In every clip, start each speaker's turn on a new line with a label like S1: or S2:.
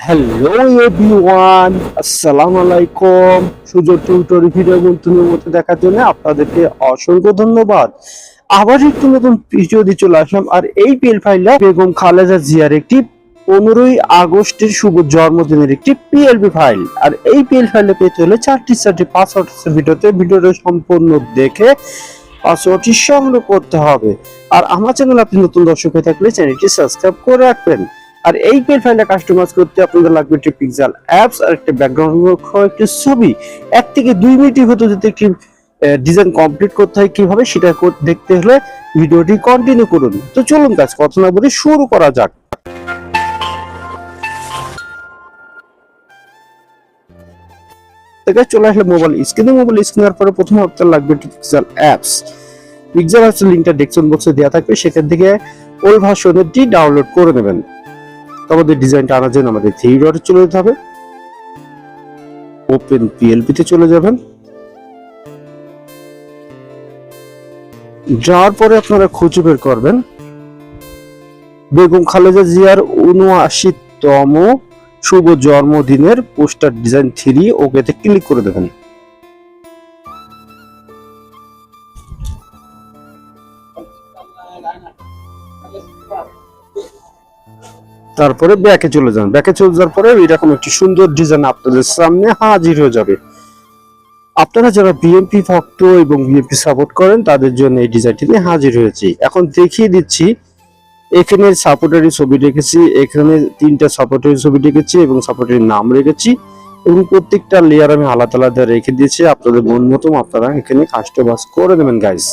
S1: Hello everyone আসসালামু আলাইকুম সুযোগ টিউটোরি ভিডিও গুনতুনের মধ্যে দেখার জন্য আপনাদেরকে অসংখ্য ধন্যবাদ। আবার একটু নতুন ভিডিও দিয়ে চলে আসলাম। আর এই পিএল ফাইলটা বেগম খালেদা জিয়ার একটি পনেরোই আগস্টের শুভ জন্মদিনের একটি পিএলপি ফাইল আর এই পিএল ফাইলে পেতে হলে চারটি চারটি পাসওয়ার্ড ভিডিওতে। ভিডিওটা সম্পূর্ণ দেখে পাসওয়ার্ডটি সংগ্রহ করতে হবে। আর আমার চ্যানেল আপনি নতুন দর্শক হয়ে থাকলে চ্যানেলটি সাবস্ক্রাইব করে রাখবেন। আর এই পেল ফাইলটা কাস্টমাইজ করতে আপনাদের লাগবে একটি পিক্সেল অ্যাপস আর একটা ব্যাকগ্রাউন্ড একটি ছবি। এক থেকে দুই মিনিটের ভেতর যদি একটি ডিজাইন কমপ্লিট করতে হয়, কীভাবে সেটা দেখতে হলে ভিডিওটি কন্টিনিউ করুন। তো চলুন কাজ কথা না বলে শুরু করা যাক। চলে আসলে মোবাইল স্ক্রিনে মোবাইল স্ক্রিনের পরে প্রথমে আপনার লাগবে একটি পিক্সেল অ্যাপস পিক্সেল অ্যাপসের লিঙ্কটা ডেসক্রিপশন বক্সে দেওয়া থাকবে। সেখান থেকে ওল্ড ভার্সনেরটি ডাউনলোড করে নেবেন। আমাদের ডিজাইনটা আনার জন্য আমাদের থ্রি ডটে চলে যেতে হবে। ওপেন পিএলপি তে চলে যাবেন। যাওয়ার পরে আপনারা খুঁজে বের করবেন। বেগম খালেদা জিয়ার উনআশিতম শুভ জন্মদিনের পোস্টার ডিজাইন থ্রি ওকেতে ক্লিক করে দেবেন। তারপরে ব্যাকে চলে যান। ব্যাকে চলে যাওয়ার পরে এরকম একটি সুন্দর ডিজাইন আপনাদের সামনে হাজির হয়ে যাবে। আপনারা যারা বিএনপি ভক্ত এবং বিএনপি সাপোর্ট করেন, তাদের জন্য এই ডিজাইনটি নিয়ে হাজির হয়েছি। এখন দেখিয়ে দিচ্ছি এখানে সাপোর্টারি ছবি রেখেছি এখানে তিনটা সাপোর্টারি ছবি রেখেছি এবং সাপোর্টারি নাম রেখেছি এবং প্রত্যেকটা লেয়ার আমি আলাদা আলাদা রেখে দিয়েছি। আপনাদের মন মতো আপনারা এখানে কাস্টমাইজ করে দেবেন গাইস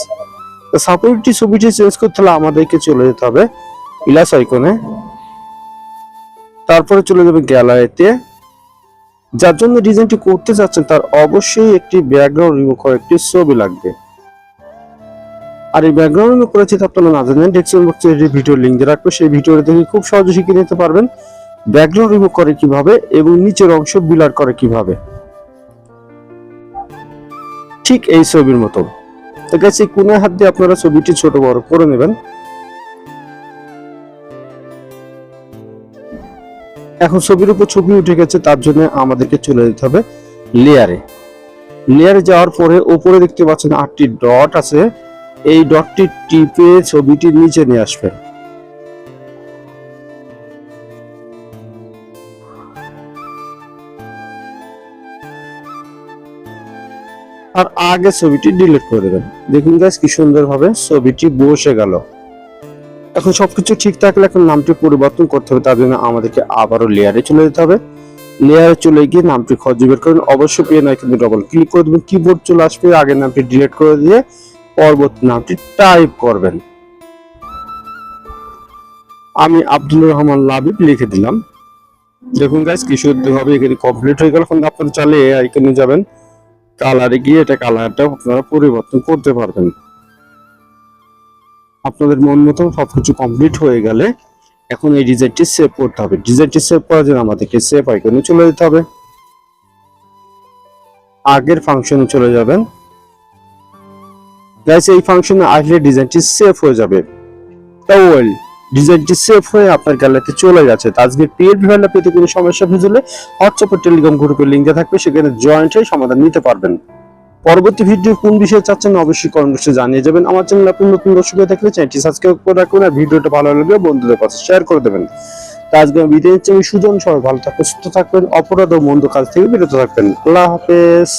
S1: সাপোর্টটি ছবিটি চেঞ্জ করতে হলে আমাদেরকে চলে যেতে হবে। প্লাস আইকনে তারপরে চলে যাবে গ্যালারিতে। যার জন্য ডিজাইনটি করতে চাচ্ছেন, তার অবশ্যই একটি ব্যাকগ্রাউন্ড রিমুভ করা একটি ছবি লাগবে। আর এই ব্যাকগ্রাউন্ড রিমুভ করেছি আপনারা না জানেন ডেসক্রিপশন বক্সে এই ভিডিও লিংক দিয়ে রাখব সেই ভিডিওটা দেখে খুব সহজে শিখে নিতে পারবেন। ব্যাকগ্রাউন্ড রিমুভ করে কীভাবে এবং নিচের অংশ বিলার করে কীভাবে। ঠিক এই ছবির মতো। তো গেছে কোনায় হাত দিয়ে আপনারা ছবিটি ছোট বড় করে নেবেন। এখন ছবির উপর ছবি উঠে গেছে, তার জন্য আমাদেরকে চলে যেতে হবে লেয়ারে। লেয়ারে যাওয়ার পরে উপরে দেখতে পাচ্ছেন আটটি ডট আছে। এই ডটটি টিপে ছবিটি নিচে নিয়ে আসবে। আর আগে ছবিটি ডিলিট করে দেবেন। দেখুন গাছ কি সুন্দর ভাবে ছবিটি বসে গেল। এখন সবকিছু ঠিক থাকলে এখন নামটি পরিবর্তন করতে হবে, তার জন্য আমাদেরকে আবারও লেয়ারে চলে যেতে হবে। লেয়ারে চলে গিয়ে নামটি খুঁজে বের করবেন অবশ্যই পেয়ে নয় কিন্তু ডবল ক্লিক করে দেবেন কিবোর্ড চলে আসবে আগের নামটি ডিলিট করে দিয়ে পরবর্তী নামটি টাইপ করবেন। আমি আব্দুল রহমান লাবিব লিখে দিলাম। দেখুন গাইস কি হবে এখানে কমপ্লিট হয়ে গেল। আপনারা চাইলে আইকনে যাবেন। কালারে গিয়ে এটা কালারটা আপনারা পরিবর্তন করতে পারবেন। আপনাদের মন মতো সবকিছু কমপ্লিট হয়ে গেলে এখন এই ডিজাইনটি সেভ করতে হবে। ডিজাইনটি সেভ করার জন্য আমাদেরকে সেভ আইকনে চলে যেতে হবে। আগের ফাংশনে চলে যাবেন। গাইস এই ফাংশনে আসলে ডিজাইনটি সেভ হয়ে যাবে। ওয়েল ডিজাইনটি সেভ হয়ে আপনার গ্যালারিতে চলে গেছে। আজকে পিএলপি ফাইলটা পেতে কোনো সমস্যা হলে হোয়াটসঅ্যাপ টেলিগ্রাম গ্রুপের লিঙ্ক থাকবে। সেখানে জয়েন্ট হয়ে সমাধান নিতে পারবেন। পরবর্তী ভিডিও কোন বিষয়ে চাচ্ছেন অবশ্যই কমেন্ট জানিয়ে যাবেন। আমার চ্যানেল আপনি নতুন দর্শক হয়ে থাকলে চ্যানেলটি সাবস্ক্রাইব করে রাখুন আর ভিডিওটা ভালো লাগলে বন্ধুদের কাছে শেয়ার করে দেবেন। তো আজকে আমি সুজন সবাই ভালো থাকবেন, সুস্থ থাকবেন, অপরাধ ও মন্দ কাজ থেকে বিরত থাকবেন। আল্লাহ হাফেজ।